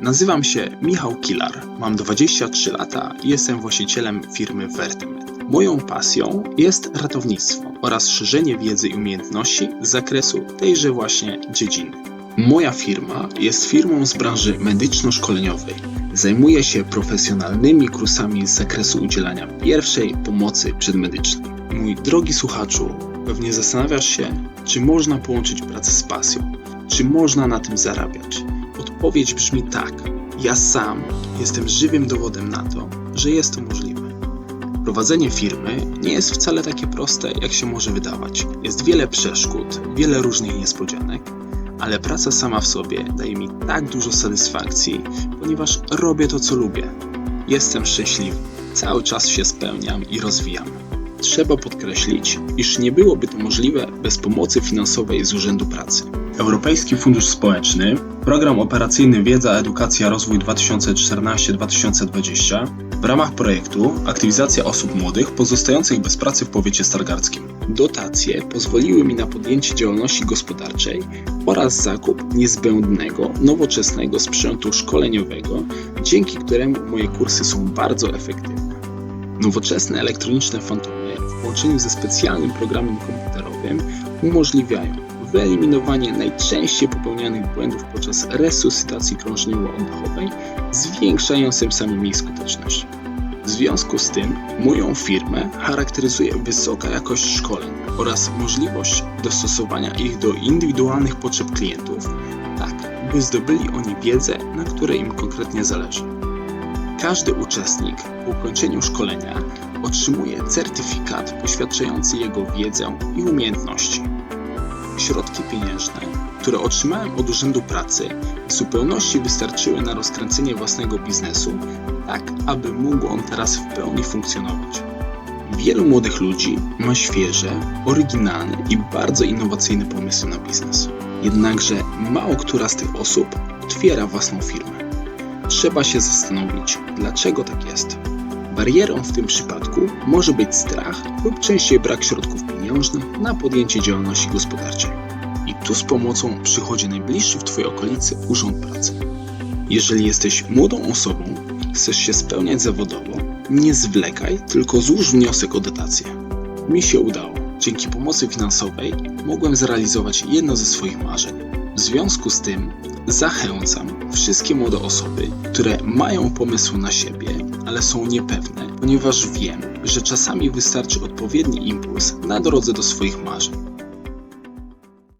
Nazywam się Michał Kilar, mam 23 lata i jestem właścicielem firmy Vertimed. Moją pasją jest ratownictwo oraz szerzenie wiedzy i umiejętności z zakresu tejże właśnie dziedziny. Moja firma jest firmą z branży medyczno-szkoleniowej. Zajmuje się profesjonalnymi kursami z zakresu udzielania pierwszej pomocy przedmedycznej. Mój drogi słuchaczu, pewnie zastanawiasz się, czy można połączyć pracę z pasją, czy można na tym zarabiać. Odpowiedź brzmi tak. Ja sam jestem żywym dowodem na to, że jest to możliwe. Prowadzenie firmy nie jest wcale takie proste, jak się może wydawać. Jest wiele przeszkód, wiele różnych niespodzianek, ale praca sama w sobie daje mi tak dużo satysfakcji, ponieważ robię to, co lubię. Jestem szczęśliwy, cały czas się spełniam i rozwijam. Trzeba podkreślić, iż nie byłoby to możliwe bez pomocy finansowej z Urzędu Pracy. Europejski Fundusz Społeczny, Program Operacyjny Wiedza, Edukacja, Rozwój 2014-2020 w ramach projektu Aktywizacja osób młodych pozostających bez pracy w powiecie stargardzkim. Dotacje pozwoliły mi na podjęcie działalności gospodarczej oraz zakup niezbędnego, nowoczesnego sprzętu szkoleniowego, dzięki któremu moje kursy są bardzo efektywne. Nowoczesne elektroniczne fantomy w połączeniu ze specjalnym programem komputerowym umożliwiają wyeliminowanie najczęściej popełnianych błędów podczas resuscytacji krążeniowo-oddechowej, zwiększając tym samym jej skuteczność. W związku z tym moją firmę charakteryzuje wysoka jakość szkoleń oraz możliwość dostosowania ich do indywidualnych potrzeb klientów, tak by zdobyli oni wiedzę, na której im konkretnie zależy. Każdy uczestnik po ukończeniu szkolenia otrzymuje certyfikat poświadczający jego wiedzę i umiejętności. Środki pieniężne, które otrzymałem od Urzędu Pracy, w zupełności wystarczyły na rozkręcenie własnego biznesu, tak aby mógł on teraz w pełni funkcjonować. Wielu młodych ludzi ma świeże, oryginalne i bardzo innowacyjne pomysły na biznes. Jednakże mało która z tych osób otwiera własną firmę. Trzeba się zastanowić, dlaczego tak jest. Barierą w tym przypadku może być strach lub częściej brak środków pieniężnych na podjęcie działalności gospodarczej. I tu z pomocą przychodzi najbliższy w Twojej okolicy Urząd Pracy. Jeżeli jesteś młodą osobą, chcesz się spełniać zawodowo, nie zwlekaj, tylko złóż wniosek o dotację. Mi się udało. Dzięki pomocy finansowej mogłem zrealizować jedno ze swoich marzeń. W związku z tym zachęcam wszystkie młode osoby, które mają pomysły na siebie, ale są niepewne, ponieważ wiem, że czasami wystarczy odpowiedni impuls na drodze do swoich marzeń.